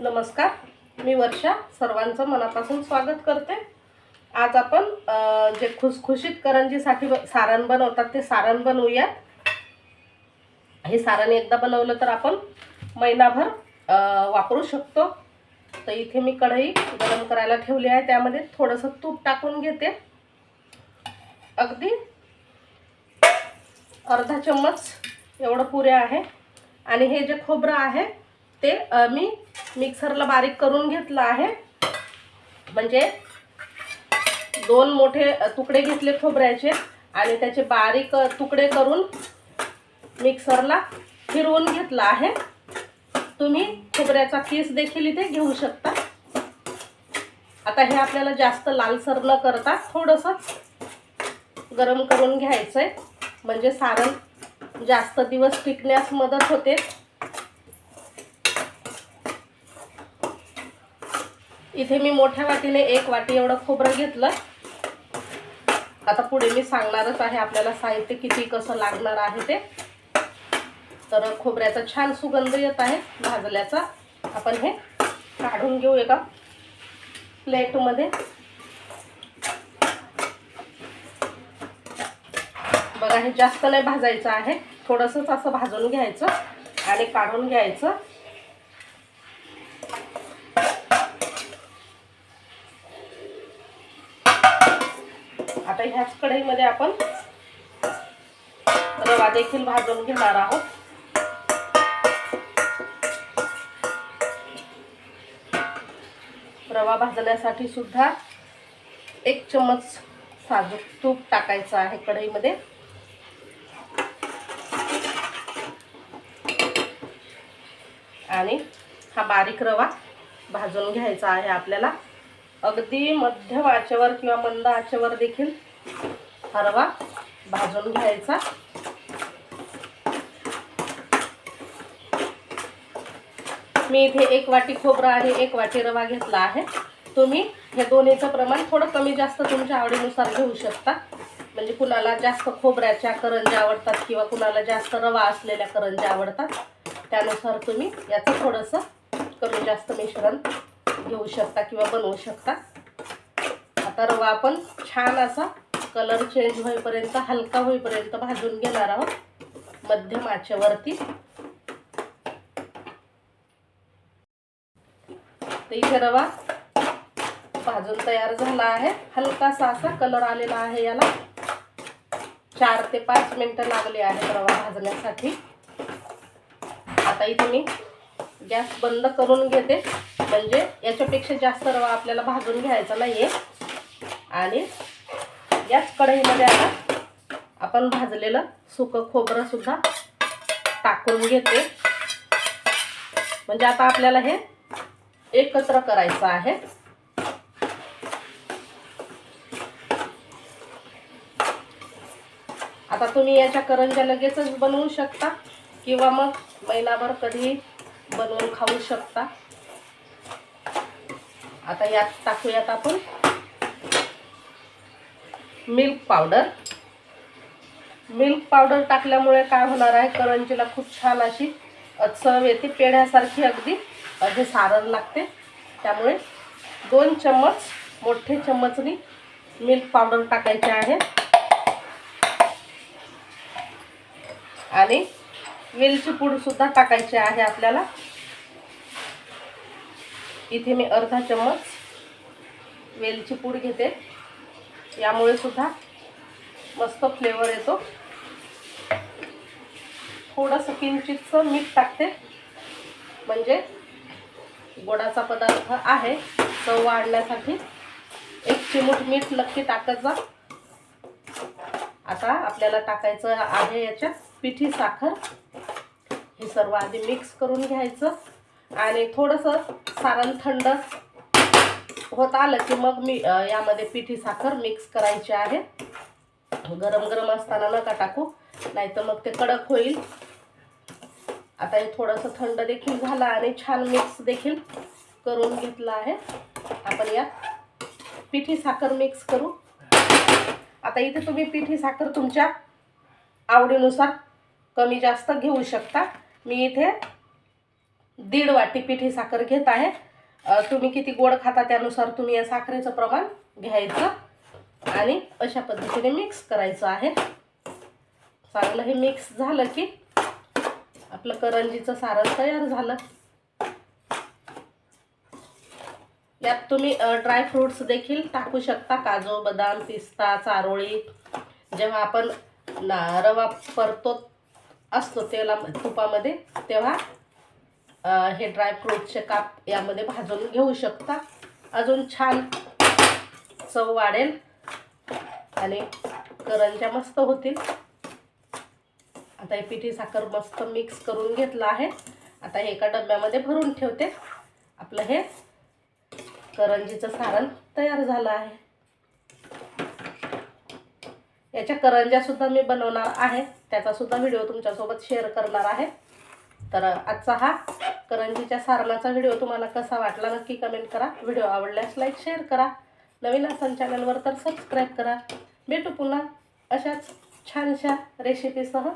नमस्कार मी वर्षा. सर्वांचं मनापासून स्वागत करते. आज आपण जे खुसखुशीत करंजीसाठी ब- सारण बनवतात ते सारण बनवूयात. हे सारण एकदा बनवलं तर आपण महिनाभर वापरू शकतो. तर इथे मी कढई गरम करायला ठेवली आहे. त्यामध्ये थोडंसं तूप टाकून घेते. अगदी अर्धा चम्मच एवढं पुरे आहे. आणि हे जे खोबरं आहे ते मी मिक्सरला बारीक करून घेतलं आहे. म्हणजे दोन मोठे तुकडे घेतले खोबऱ्याचे आणि त्याचे बारीक तुकडे करून मिक्सरला फिरवून घेतला आहे. तुम्ही खोबऱ्याचा केस देखील इथे घेऊ शकता. आता हे आपल्याला जास्त लालसर न करता थोडंसं गरम करून घ्यायचं आहे म्हणजे सारण जास्त दिवस टिकण्यास मदत होते. इथे मी मोठ्या वाटीने एक वाटी एवढं खोबरं घेतलं. आता पुढे मी सांगणारच आहे आपल्याला साहित्य किती कसं लागणार आहे ते. तर खोबऱ्याचा छान सुगंध येत आहे भाजल्याचा. आपण हे काढून घेऊ एका प्लेटमध्ये. बघा हे जास्त नाही भाजायचं आहे. थोडंसंच असं भाजून घ्यायचं आणि काढून घ्यायचं. आता ह्याच कढईमध्ये आपण रवा देखील भाजून घेणार आहोत. रवा भाजण्यासाठी सुद्धा एक चम्मच साजूक तूप टाकायचं आहे कढईमध्ये. आणि हा बारीक रवा भाजून घ्यायचा आहे आपल्याला. अगदी मध्यम आचेवर किंवा मंद आचेवर देखील हरवा रवा भाजून घ्यायचा. मी इथे एक वाटी खोबरं आणि एक वाटी रवा घेतला आहे. तुम्ही हे दोन्हीचं प्रमाण थोडं कमी जास्त तुमच्या आवडीनुसार घेऊ शकता. म्हणजे कुणाला जास्त खोबऱ्याच्या करंज्या आवडतात किंवा कुणाला जास्त रवा असलेल्या करंज्या आवडतात त्यानुसार तुम्ही याचं थोडंसं कमी जास्त मिश्रण घेऊ शकता किंवा बनवू शकता. आता रवा आपण छान असा कलर चेंज होईपर्यंत हलका होईपर्यंत भाजून घेणार आहोत. मध्यम आचेवरती. तर इथे रवा भाजून तयार झाला आहे. हलकासा असा कलर आलेला आहे याला. चार ते पाच मिनटं लागले आहेत रवा भाजण्यासाठी. आता इथे मी गॅस बंद करून घेते. म्हणजे याच्यापेक्षा जास्त रवा आपल्याला भाजून घ्यायचा नाही आहे आणि याच कढईमध्ये आता आपण भाजलेलं सुकं खोबरं सुद्धा टाकून घेते. म्हणजे आता आपल्याला हे एकत्र करायचं आहे. आता तुम्ही याच्या करंज्या लगेचच बनवू शकता किंवा मग महिनाभर कधी बनवून खाऊ शकता. आता यात टाकूयात आपण. Milk powder. मिल्क पावडर टाकल्यामुळे काय होणार आहे? करंजीला खूप छान अशी चव येते पेढ्यासारखी अगदी. हे सारण लागते. त्यामुळे दोन चम्मच मोठे चम्मचनी मिल्क पावडर टाकायचे आहे. आणि वेलची पूडसुद्धा टाकायची आहे आपल्याला. इथे मी अर्धा चम्मच वेलची पूड घेते. यामुळे सुद्धा मस्त फ्लेवर येतो. थोडंसं किंचितचं मीठ टाकते. म्हणजे गोडाचा पदार्थ आहे चव वाढण्यासाठी. एक चिमूट मीठ नक्की टाकत जा. आता आपल्याला टाकायचं आहे याच्यात पिठी साखर. हे सर्व आधी मिक्स करून घ्यायचं. आणि थोडंसं सारण थंड होत आलं की मग मी यामध्ये पिठी साखर मिक्स करायची आहे. गरम गरम असताना नका टाकू नाही तर मग ते कडक होईल. आता हे थोडंसं थंड देखील झालं आणि छान मिक्स देखील करून घेतलं आहे. आपण यात पिठी साखर मिक्स करू. आता इथे तुम्ही पिठी साखर तुमच्या आवडीनुसार कमी जास्त घेऊ शकता. मी इथे दीड वाटी पिठी साखर घेत आहे. तुम्ही किती गोड खाता त्यानुसार तुम्ही या साखरेचं प्रमाण घ्यायचं आणि अशा पद्धतीने मिक्स करायचं आहे. चांगलं हे मिक्स झालं की आपलं करंजीचं सारण तयार झालं. यात तुम्ही ड्रायफ्रुट्स देखील टाकू शकता. काजू बदाम पिस्ता चारोळी. जेव्हा आपण ना रवा परतो असतो तेला तुपामध्ये तेव्हा हे ड्रायफ्रूटचे काप यामध्ये भाजून घेऊ शकता. अजून छान चव वाढेल आणि करंज्या मस्त होतील. आता हे पिठी साखर मस्त मिक्स करून घेतलं आहे. आता हे एका डब्यामध्ये भरून ठेवते. आपलं हे करंजीचं सारण तयार झालं आहे. याच्या करंज्यासुद्धा मी बनवणार आहे. त्याचासुद्धा व्हिडिओ तुमच्यासोबत शेअर करणार आहे. तर आजचा हा करंजीच्या सारणाचा व्हिडिओ तुम्हाला कसा वाटला नक्की कमेंट करा. व्हिडिओ आवडल्यास लाईक शेअर करा. नवीन असाल चॅनलवर तर सबस्क्राईब करा. भेटू पुन्हा अशाच छानशा रेसिपीसह